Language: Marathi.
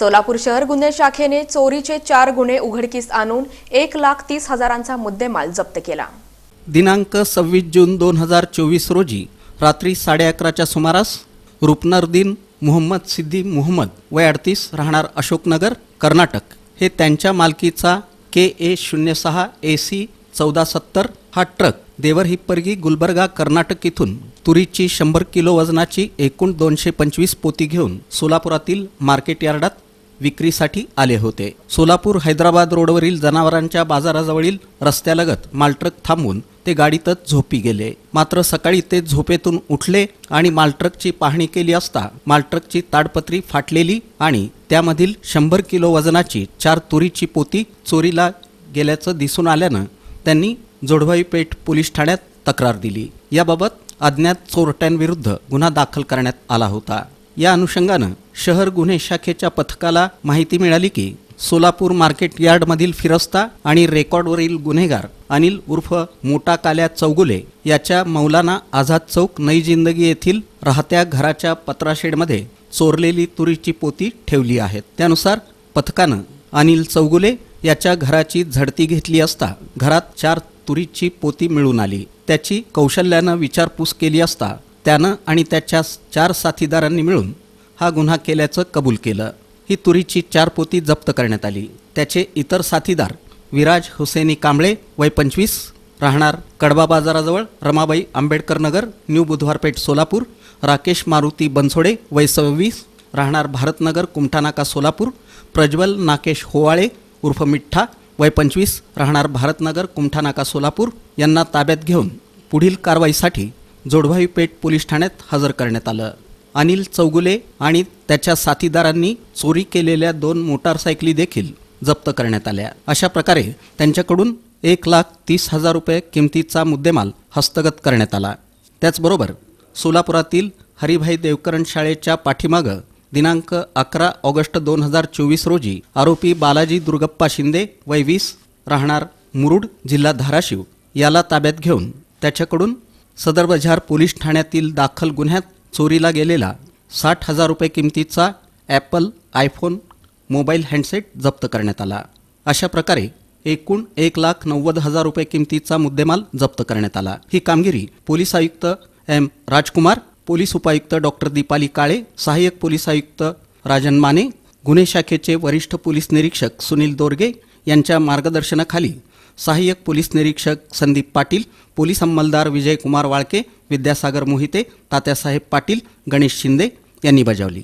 सोलापूर शहर गुन्हे शाखेने चोरीचे चार गुन्हे उघडकीस आणून एक लाख तीस हजारांचा मुद्देमाल जप्त केला. दिनांक सव्वीस जून दोन हजार चोवीस रोजी रात्री साडे अकराच्या सुमारास रुपनरदीन मोहम्मद सिद्दी मुहम्मद वय अडतीस राहणार अशोकनगर कर्नाटक. हे त्यांच्या मालकीचा के ए शून्य सहा ए सी चौदा सत्तर हा ट्रक देवर हिप्परगी गुलबर्गा कर्नाटक इथून तुरीची शंभर किलो वजनाची एकूण दोनशे पंचवीस पोती घेऊन सोलापुरातील मार्केट यार्डात विक्रीसाठी आले होते. सोलापूर हैदराबाद रोडवरील जनावरांच्या बाजाराजवळील रस्त्यालगत मालट्रक थांबून ते गाडीतच झोपी गेले. मात्र सकाळी ते झोपेतून उठले आणि मालट्रकची पाहणी केली असता मालट्रकची ताडपत्री फाटलेली आणि त्यामधील शंभर किलो वजनाची चार तुरीची पोती चोरीला गेल्याचं दिसून आल्यानं त्यांनी जोडवाई पेठ पोलीस ठाण्यात तक्रार दिली. याबाबत अज्ञात चोरट्यांविरुद्ध गुन्हा दाखल करण्यात आला होता. या अनुषंगानं शहर गुन्हे शाखेच्या पथकाला माहिती मिळाली की सोलापूर मार्केट यार्डमधील फिरस्ता आणि रेकॉर्डवरील गुन्हेगार अनिल उर्फ मोटा काल्या चौगुले याच्या मौलाना आझाद चौक नई जिंदगी येथील राहत्या घराच्या पत्राशेडमध्ये चोरलेली तुरीची पोती ठेवली आहेत. त्यानुसार पथकानं अनिल चौगुले याच्या घराची झडती घेतली असता घरात चार तुरीची पोती मिळून आली. त्याची कौशल्यानं विचारपूस केली असता त्यानं आणि त्याच्या चार साथीदारांनी मिळून हा गुन्हा केल्याचं कबूल केलं. ही तुरीची चार पोती जप्त करण्यात आली. त्याचे इतर साथीदार विराज हुसेनी कांबळे वय पंचवीस राहणार कडबा बाजाराजवळ रमाबाई आंबेडकर नगर न्यू बुधवारपेठ सोलापूर राकेश मारुती बनसोडे वय सव्वीस राहणार भारतनगर कुमठानाका सोलापूर प्रज्वल नाकेश होवाळे उर्फ मिठ्ठा वय पंचवीस राहणार भारतनगर कुमठानाका सोलापूर यांना ताब्यात घेऊन पुढील कारवाईसाठी जोडभाई पेठ पोलीस ठाण्यात हजर करण्यात आलं. अनिल चौगुले आणि त्याच्या साथीदारांनी चोरी केलेल्या दोन मोटारसायकली देखील जप्त करण्यात आल्या. अशा प्रकारे त्यांच्याकडून एक लाख तीस हजार रुपये किमतीचा मुद्देमाल हस्तगत करण्यात आला. त्याचबरोबर सोलापुरातील हरिभाई देवकरण शाळेच्या पाठीमागं दिनांक अकरा ऑगस्ट दोन हजार चोवीस रोजी आरोपी बालाजी दुर्गप्पा शिंदे वय वीस राहणार मुरुड जिल्हा धाराशिव याला ताब्यात घेऊन त्याच्याकडून सदर बजार पोलीस ठाण्यातील दाखल गुन्ह्यात चोरीला गेलेला साठ हजार रुपये किमतीचा ॲपल आयफोन मोबाईल हँडसेट जप्त करण्यात आला. अशा प्रकारे एकूण एक लाख नव्वद हजार रुपये किमतीचा मुद्देमाल जप्त करण्यात आला. ही कामगिरी पोलीस आयुक्त एम. राजकुमार पोलीस उपायुक्त डॉक्टर दीपाली काळे सहाय्यक पोलीस आयुक्त राजन माने गुन्हे शाखेचे वरिष्ठ पोलीस निरीक्षक सुनील दोरगे यांच्या मार्गदर्शनाखाली सहाय्यक पोलीस निरीक्षक संदीप पाटील पोलीस अंमलदार विजयकुमार वाळके विद्यासागर मोहिते तात्यासाहेब पाटील गणेश शिंदे यांनी बजावली.